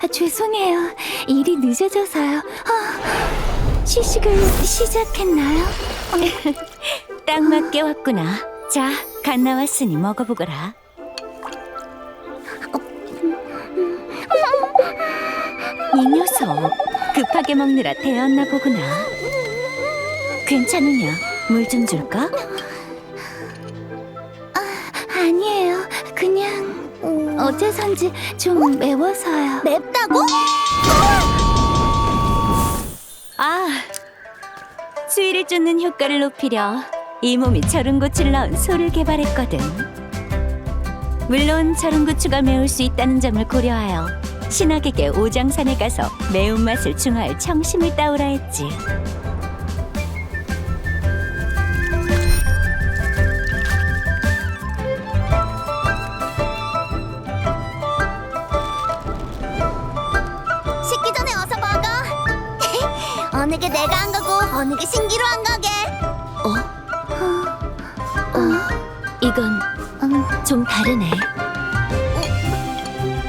아, 죄송해요. 일이 늦어져서요. 아, 시식을 시작했나요? 딱 맞게 왔구나. 자, 갓 나왔으니 먹어보거라. 이 녀석 급하게 먹느라 데었나 보구나. 괜찮으냐? 물 좀 줄까? 아니에요. 그냥 어째선지 좀 매워서요. 맵다고? 아, 수위를 쫓는 효과를 높이려 이 몸이 저른고추를 넣은 소를 개발했거든. 물론 저른고추가 매울 수 있다는 점을 고려하여 신학에게 오장산에 가서 매운맛을 중화할 청심을 따오라 했지. 어느 게 내가 한 거고 어느 게 신기로 한 거게. 이건 음, 좀 다르네.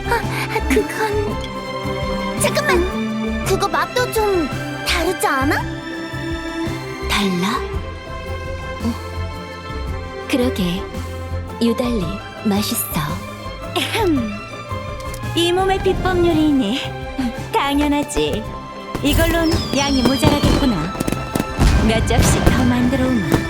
아, 그건 잠깐만. 그거 맛도 좀 다르지 않아? 달라? 어, 그러게 유달리 맛있어. 이 몸의 비법 요리이니 당연하지. 이걸론 양이 모자라겠구나. 몇 접시 더 만들어 오마.